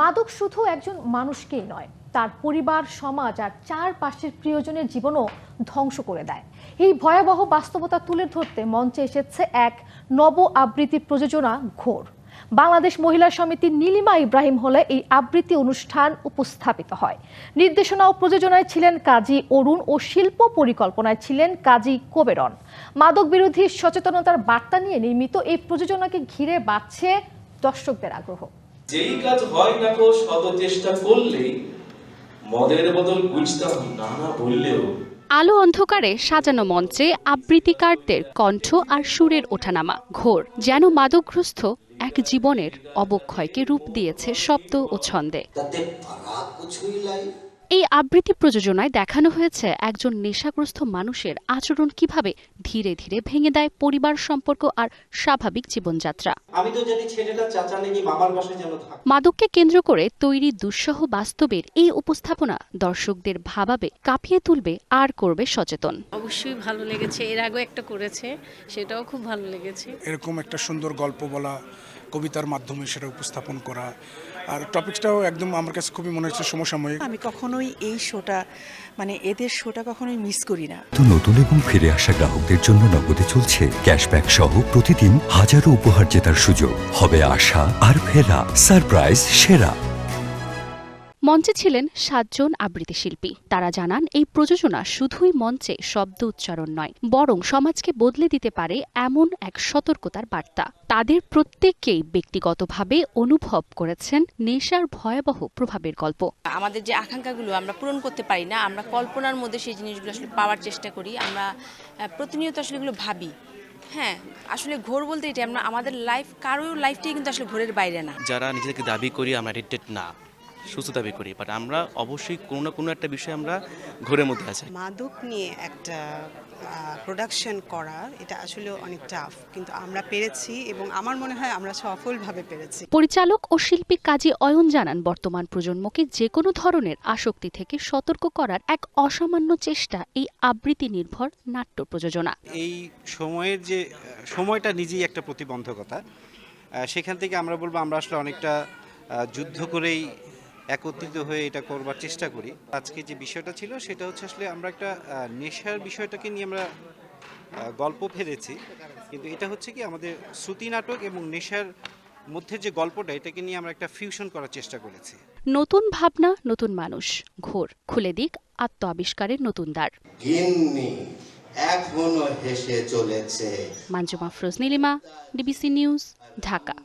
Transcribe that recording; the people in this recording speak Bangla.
মাদক শুধু একজন মানুষকেই নয়, তার পরিবার, সমাজ আর চারপাশের প্রিয়জনের জীবনও ধ্বংস করে দেয়। এই ভয়াবহ বাস্তবতা তুলে ধরতে মঞ্চে এসেছে এক নব আবৃত্তি প্রযোজনা ঘোর। বাংলাদেশ মহিলা সমিতির নীলিমা ইব্রাহিম হলে এই আবৃত্তি অনুষ্ঠান উপস্থাপিত হয়। নির্দেশনা ও প্রযোজনায় ছিলেন কাজী অরুণ ও শিল্প পরিকল্পনায় ছিলেন কাজী কোবেরন। মাদক বিরোধী সচেতনতার বার্তা নিয়ে নির্মিত এই প্রযোজনাকে ঘিরে বাড়ছে দর্শকদের আগ্রহ। যেই কাজ হয় না কো শত চেষ্টা করলেই মদের বদল বুঝতাম না না বললেও। আলো অন্ধকারে সাজানো মঞ্চে আবৃত্তিকারদের কণ্ঠ আর সুরের ওঠানামা ঘোর যেন মাদকগ্রস্ত এক জীবনের অবক্ষয়কে রূপ দিয়েছে শব্দ ও ছন্দে। এই আবৃত্তি প্রযোজনায় দেখানো হয়েছে একজন নেশাগ্রস্ত মানুষের আচরণ কীভাবে ধীরে ধীরে ভেঙে দেয় পরিবার সম্পর্ক আর স্বাভাবিক জীবনযাত্রা। আমি তো জানি ছেলেটা চাচা নাকি মামার বাসায় যেন থাকে। মাদককে কেন্দ্র করে তৈরি দুঃসহ বাস্তবের এই উপস্থাপনা দর্শকদের ভাবাবে কাঁপিয়ে তুলবে আর করবে সচেতন। অবশ্যই ভালো লেগেছে এর আগে একটা করেছে সেটাও খুব ভালো লেগেছে। এরকম একটা সুন্দর গল্প বলা কবিতার মাধ্যমে সেটা উপস্থাপন করা। আর টপিকটাও একদম আমার কাছে খুবই মনে হচ্ছে সমসাময়িক। আমি কখনোই এই শোটা মানে এদের শোটা কখনোই মিস করি না। তো নতুন এবং ফিরে আসা গ্রাহকদের জন্য নগদে চলছে ক্যাশব্যাক সহ প্রতিদিন হাজারো উপহার জেতার সুযোগ। হবে আশা আর ফেরা সারপ্রাইজ সেরা। মঞ্চে ছিলেন সাতজন আবৃত্তি শিল্পী। তারা জানান এই প্রযোজনা শুধুই মঞ্চে শব্দ উচ্চারণ নয় বরং সমাজকে বদলে দিতে পারে এমন এক সতর্কতার বার্তা। তাদের প্রত্যেককেই ব্যক্তিগতভাবে অনুভব করেছেন নেশার ভয়াবহ প্রভাবের গল্প। আমাদের যে আকাঙ্ক্ষাগুলো আমরা পূরণ করতে পারি না আমরা কল্পনার মধ্যে সেই জিনিসগুলো আসলে পাওয়ার চেষ্টা করি আমরা প্রতিনিয়ত আসলে এগুলো ভাবি। হ্যাঁ আসলে ঘোর বলতে এটা আমরা আমাদের লাইফ কারোর লাইফটাই কিন্তু আসলে ঘোরের বাইরে না। যারা নিজেদেরকে দাবি করি আমরা এডিক্টেড না। সুস্থ দাবি করি বাট আমরা অবশ্যই কোনো না কোনো একটা বিষয়ে আমরা ঘোরের মধ্যে আছি। মাদক নিয়ে একটা প্রোডাকশন করা এটা আসলে অনেক টাফ কিন্তু আমরা পেরেছি এবং আমার মনে হয় আমরা সফলভাবে পেরেছি। পরিচালক ও শিল্পী কাজী অয়ন জানান বর্তমান প্রজন্মকে যে কোনো ধরনের আসক্তি থেকে সতর্ক করার এক অসামান্য চেষ্টা এই আবৃত্তি নির্ভর নাট্য প্রযোজনা। এই সময়ের যে সময়টা নিজেই একটা প্রতিবন্ধকতা সেখান থেকে আমরা বলব আমরা আসলে অনেকটা যুদ্ধ করেই একত্রিত হয়ে এটা করবার চেষ্টা করি। আজকে যে বিষয়টা ছিল সেটা হচ্ছে আসলে আমরা একটা নেশার বিষয়টাকে নিয়ে আমরা গল্প ফেলেছি। কিন্তু এটা হচ্ছে কি আমাদের শ্রুতি নাটক এবং নেশার মধ্যে যে গল্পটা এটাকে নিয়ে আমরা একটা ফিউশন করার চেষ্টা করেছি। নতুন ভাবনা নতুন মানুষ। ঘোর খুলে দিক আত্ম আবিষ্কারের নতুন দ্বার। গিন্নি এখনও হেসে চলেছে। Manjuma Firoz Nilima DBC news Dhaka.